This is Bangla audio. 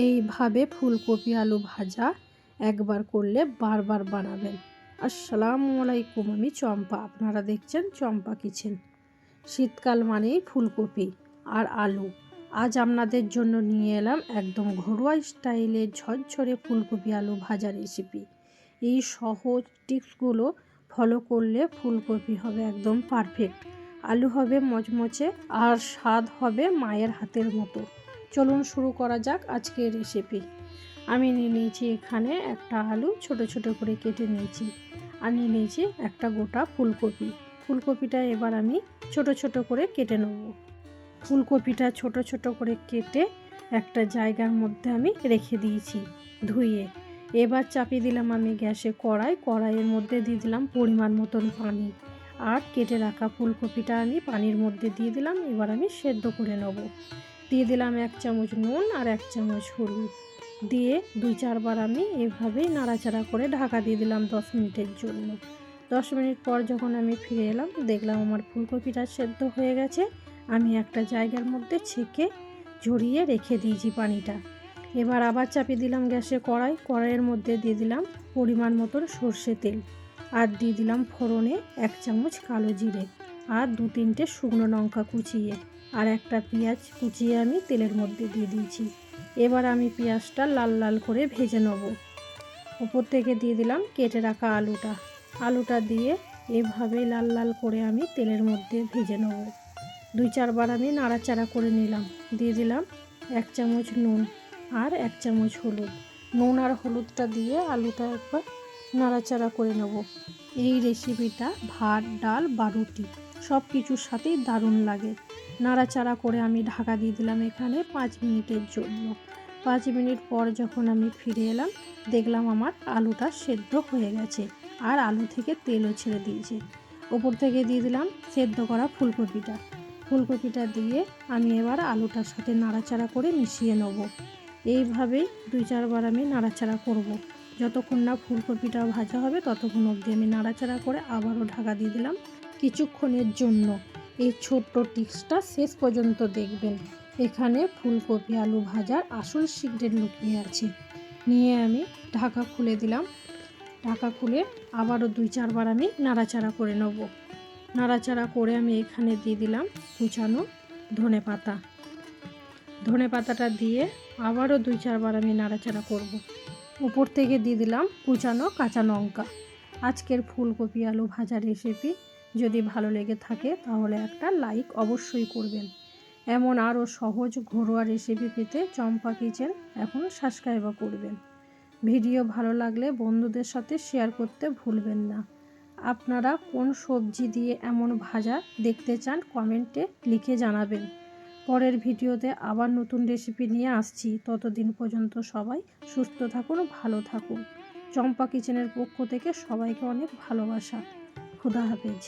এইভাবে ফুলকপি আলু ভাজা একবার করলে বারবার বানাবেন। আসসালামু আলাইকুম, আমি চম্পা। আপনারা দেখছেন চম্পা কিচেন। শীতকাল মানেই ফুলকপি আর আলু। আজ আপনাদের জন্য নিয়ে এলাম একদম ঘরোয়া স্টাইলে ঝরঝরে ফুলকপি আলু ভাজা রেসিপি। এই সহজ টিপসগুলো ফলো করলে ফুলকপি হবে একদম পারফেক্ট। আলু হবে মচমচে আর স্বাদ হবে মায়ের হাতের মতো। চলুন শুরু করা যাক আজকের রেসিপি আমি নিয়ে নিয়েছি এখানে একটা আলু, ছোট ছোট করে কেটে নিয়েছি। আর নিয়ে নিয়েছি একটা গোটা ফুলকপি। ফুলকপিটা এবার আমি ছোট ছোট করে কেটে নেব। ফুলকপিটা ছোট ছোট করে কেটে একটা জায়গার মধ্যে আমি রেখে দিয়েছি ধুয়ে। এবার চাপিয়ে দিলাম আমি গ্যাসে কড়াই। কড়াইয়ের মধ্যে দিয়ে দিলাম পরিমাণ মতন পানি। আর কেটে রাখা ফুলকপিটা আমি পানির মধ্যে দিয়ে দিলাম। এবার আমি সেদ্ধ করে নেব। দিয়ে দিলাম এক চামচ নুন আর এক চামচ হলুদ। দিয়ে দুই চারবার আমি এভাবেই নাড়াচাড়া করে ঢাকা দিয়ে দিলাম দশ মিনিটের জন্য। দশ মিনিট পর যখন আমি ফিরে এলাম, দেখলাম আমার ফুলকপিটা সেদ্ধ হয়ে গেছে। আমি একটা জায়গার মধ্যে ছেঁকে ঝরিয়ে রেখে দিয়েছি পানিটা। এবার আবার চাপিয়ে দিলাম গ্যাসে কড়াই। কড়াইয়ের মধ্যে দিয়ে দিলাম পরিমাণ মতন সর্ষে তেল। আর দিয়ে দিলাম ফোড়নে এক চামচ কালো জিরে। আর দু তিনটে শুকনো লঙ্কা কুচিয়ে। আর একটা পেঁয়াজ কুচিয়ে আমি তেলের মধ্যে দিয়ে দিয়েছি। এবার আমি পেঁয়াজটা লাল লাল করে ভেজে নেব। উপর থেকে দিয়ে দিলাম কেটে রাখা আলুটা। আলুটা দিয়ে এভাবে লাল লাল করে আমি তেলের মধ্যে ভেজে নেব। দুই চারবার আমি নাড়াচাড়া করে নিলাম। দিয়ে দিলাম এক চামচ নুন আর এক চামচ হলুদ। নুন আর হলুদটা দিয়ে আলুটা একবার নাড়াচাড়া করে নেব। এই রেসিপিটা ভাত, ডাল বা রুটি। সব কিছুর সাথেই দারুণ লাগে। নাড়াচাড়া করে আমি ঢাকা দিয়ে দিলাম এখানে পাঁচ মিনিটের জন্য। পাঁচ মিনিট পর যখন আমি ফিরে এলাম, দেখলাম আমার আলুটা সেদ্ধ হয়ে গেছে আর আলু থেকে তেলও ছেড়ে দিয়েছে। ওপর থেকে দিয়ে দিলাম সেদ্ধ করা ফুলকপিটা। ফুলকপিটা দিয়ে আমি এবার আলুটার সাথে নাড়াচাড়া করে মিশিয়ে নেব। এইভাবেই দুই চারবার আমি নাড়াচাড়া করব। যতক্ষণ না ফুলকপিটা ভাজা হবে, ততক্ষণ অবধি আমি নাড়াচাড়া করে আবারও ঢাকা দিয়ে দিলাম। কিছুক্ষণের জন্য। এই ছোট্ট টিপসটা শেষ পর্যন্ত দেখবেন। এখানে ফুলকপি, আলু ভাজার আসল সিক্রেট লুকিয়ে আছে। নিয়ে আমি ঢাকা খুলে দিলাম। ঢাকা খুলে আবারও দুই, চারবার আমি নাড়াচাড়া করে নেব। নাড়াচাড়া করে আমি এখানে দিয়ে দিলাম কুচানো ধনে পাতা। ধনে পাতাটা দিয়ে আবারও দুই, চারবার আমি নাড়াচাড়া করব। উপর থেকে দিয়ে দিলাম কুচানো কাঁচা লঙ্কা। আজকের ফুলকপি, আলু ভাজা রেসিপি যদি ভালো লেগে থাকে তাহলে একটা লাইক অবশ্যই করবেন। এমন আরও সহজ ঘরোয়া রেসিপি পেতে চম্পা কিচেন এখন সাবস্ক্রাইবও করবেন। ভিডিও ভালো লাগলে বন্ধুদের সাথে শেয়ার করতে ভুলবেন না। আপনারা কোন সবজি দিয়ে এমন ভাজা দেখতে চান কমেন্টে লিখে জানাবেন। পরের ভিডিওতে আবার নতুন রেসিপি নিয়ে আসছি। ততদিন পর্যন্ত সবাই সুস্থ থাকুন, ভালো থাকুন। চম্পা কিচেনের পক্ষ থেকে সবাইকে অনেক ভালোবাসা। খুদা হাফেজ